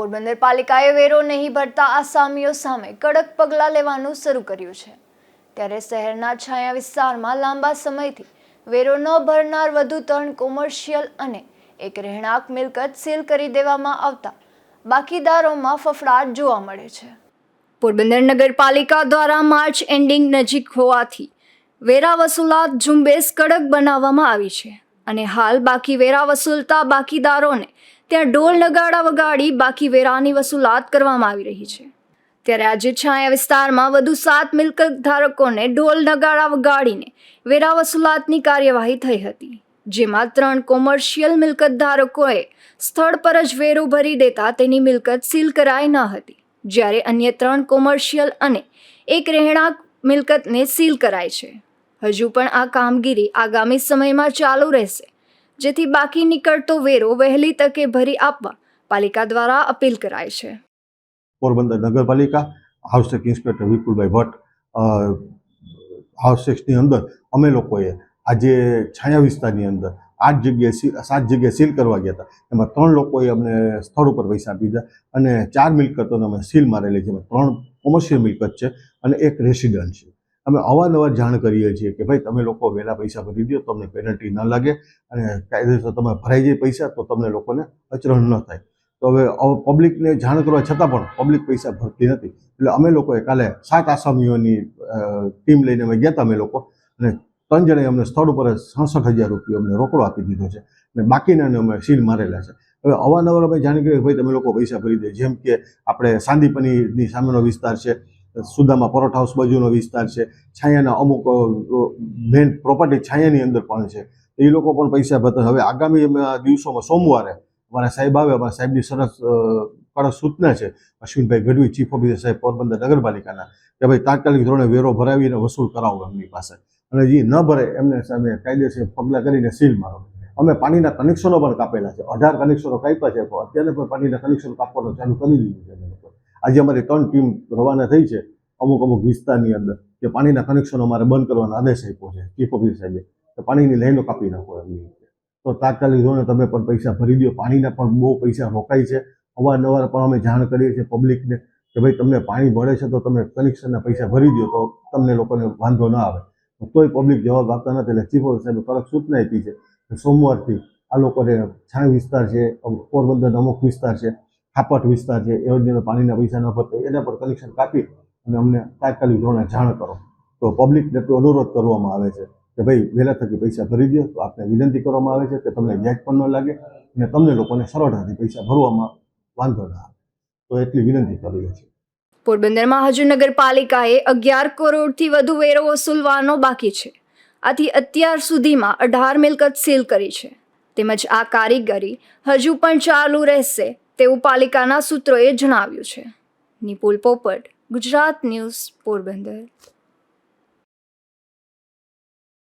પોરબંદર પાલિકાએ વેરો નહીં ભરતા આસામીઓ સામે કડક પગલાં લેવાનું શરૂ કર્યું છે. ત્યારે શહેરના છાયા વિસ્તારમાં લાંબા સમયથી વેરો ન ભરનાર વધુ ત્રણ કોમર્શિયલ અને એક રહેણાંક મિલકત સીલ કરી દેવામાં આવતા બાકીદારોમાં ફફડાટ જોવા મળે છે. પોરબંદર નગરપાલિકા દ્વારા માર્ચ એન્ડિંગ નજીક હોવાથી વેરા વસૂલાત ઝુંબેશ કડક બનાવવામાં આવી છે અને હાલ બાકી વેરા વસૂલતા બાકીદારોને ત્યાં ઢોલ નગાડા વગાડી બાકી વેરાની વસૂલાત કરવામાં આવી રહી છે. ત્યારે આજે છાયા વિસ્તારમાં વધુ સાત મિલકત ધારકોને ઢોલ નગાડા વગાડીને વેરા વસૂલાતની કાર્યવાહી થઈ હતી, જેમાં ત્રણ કોમર્શિયલ મિલકત ધારકોએ સ્થળ પર જ વેરો ભરી દેતા તેની મિલકત સીલ કરાઈ ન હતી. જ્યારે અન્ય ત્રણ કોમર્શિયલ અને એક રહેણાંક મિલકતને સીલ કરાઈ છે. હજુ પણ આ કામગીરી આગામી સમયમાં ચાલુ રહેશે. જેથી બાકી નીકળતો વેરો વહેલી તકે ભરી આપવા પાલિકા દ્વારા અપીલ કરાય છે. પોરબંદર નગરપાલિકા, house tax inspector Vipulbhai Bhatt હાઉસેક્સની અંદર અમે લોકોએ આજે છાયા વિસ્તારની અંદર આઠ જગ્યાએ સીલ, સાત જગ્યાએ સીલ કરવા ગયા હતા. એમાં ત્રણ લોકોએ અમને સ્થળ ઉપર પૈસા આપી દીધા અને ચાર મિલકતોને અમે સીલ મારેલી છે. એમાં ત્રણ કોમર્શિયલ મિલકત છે અને એક રેસિડન્ટ છે. અમે અવારનવાર જાણ કરીએ છીએ કે ભાઈ, તમે લોકો વહેલા પૈસા ભરી દો તમને પેનલ્ટી ન લાગે અને કાયદેસર તમે ભરાઈ જાય પૈસા તો તમને લોકોને અચરણ ન થાય. તો હવે પબ્લિકને જાણ કરવા છતાં પણ પબ્લિક પૈસા ભરતી નથી. એટલે અમે લોકોએ કાલે સાત આસામીઓની ટીમ લઈને અમે ગયા હતા અમે લોકો અને ત્રણ જણે અમને સ્થળ ઉપર સડસઠ હજાર રૂપિયા અમને રોકડો આપી દીધો છે અને બાકીનાને અમે સીલ મારેલા છે. હવે અવારનવાર અમે જાણ કરીએ ભાઈ, તમે લોકો પૈસા ભરી દે જેમ કે આપણે સાંદીપનીની સામેનો વિસ્તાર છે સુદામા પરોઠા હાઉસ બાજુનો વિસ્તાર છે. છાયાના અમુક મેન પ્રોપર્ટી છાયાની અંદર પણ છે. એ લોકો પણ પૈસા ભરતા હવે આગામી દિવસોમાં સોમવારે અમારા સાહેબ આવે, અમારા સાહેબની સરસ કડક સૂચના છે. અશ્વિનભાઈ ગઢવી ચીફ ઓફિસર સાહેબ પોરબંદર નગરપાલિકાના, કે ભાઈ તાત્કાલિક ધોરણે વેરો ભરાવીને વસૂલ કરાવો એમની પાસે. અને જે ન ભરે એમને સામે કાયદેસર પગલાં કરીને સીલ મારો. અમે પાણીના કનેક્શનો પણ કાપેલા છે. અઢાર કનેક્શનો કાપ્યા છે. અત્યારે પણ પાણીના કનેક્શન કાપવાનું ચાલુ કરી દીધું છે. આજે અમારી ત્રણ ટીમ રવાના થઈ છે, અમુક અમુક વિસ્તારની અંદર, કે પાણીના કનેક્શનો અમારે બંધ કરવાનો આદેશ આપ્યો છે ચીફ ઓફિસર સાહેબે તો પાણીની લાઈનો કાપી નાખો એમની તો તાત્કાલિક ધોરણે તમે પણ પૈસા ભરી દો, પાણીના પણ બહુ પૈસા રોકાય છે. અવારનવાર પણ અમે જાણ કરીએ છીએ પબ્લિકને કે ભાઈ તમને પાણી મળે છે તો તમે કનેક્શનના પૈસા ભરી દો તો તમને લોકોને વાંધો ના આવે. તોય પબ્લિક જવાબ આપતા નથી એટલે ચીફ ઓફિસર સાહેબે કડક સૂચના આપી છે સોમવારથી આ લોકોને છાણ વિસ્તાર છે પોરબંદરનો અમુક વિસ્તાર છે ખાપટ વિસ્તાર છે એવા અંદર પાણીના પૈસા ન ભરતા એના પર કનેક્શન કાપી અને અમને તાત્કાલિક ધોરણે જાણ કરો. તો પબ્લિકને તો અનુરોધ કરવામાં આવે છે કે ભાઈ, વહેલા થકી પૈસા ભરી દો તો આપને વિનંતી કરવામાં આવે છે કે તમને વ્યાજ પણ ન લાગે અને તમને લોકોને સરળતાથી પૈસા ભરવામાં વાંધો ના આવે. તો એટલી વિનંતી કરીએ છીએ. પોરબંદરમાં હજુ નગરપાલિકાએ અગિયાર કરોડથી વધુ વેરો વસૂલવાનો બાકી છે. આથી અત્યાર સુધીમાં અઢાર મિલકત સીલ કરી છે. તેમજ આ કારીગરી હજુ પણ ચાલુ રહેશે. તેવું પાલિકાના સૂત્રોએ જણાવ્યું છે. નિપુલ પોપટ ગુજરાત ન્યૂઝ પોરબંદર.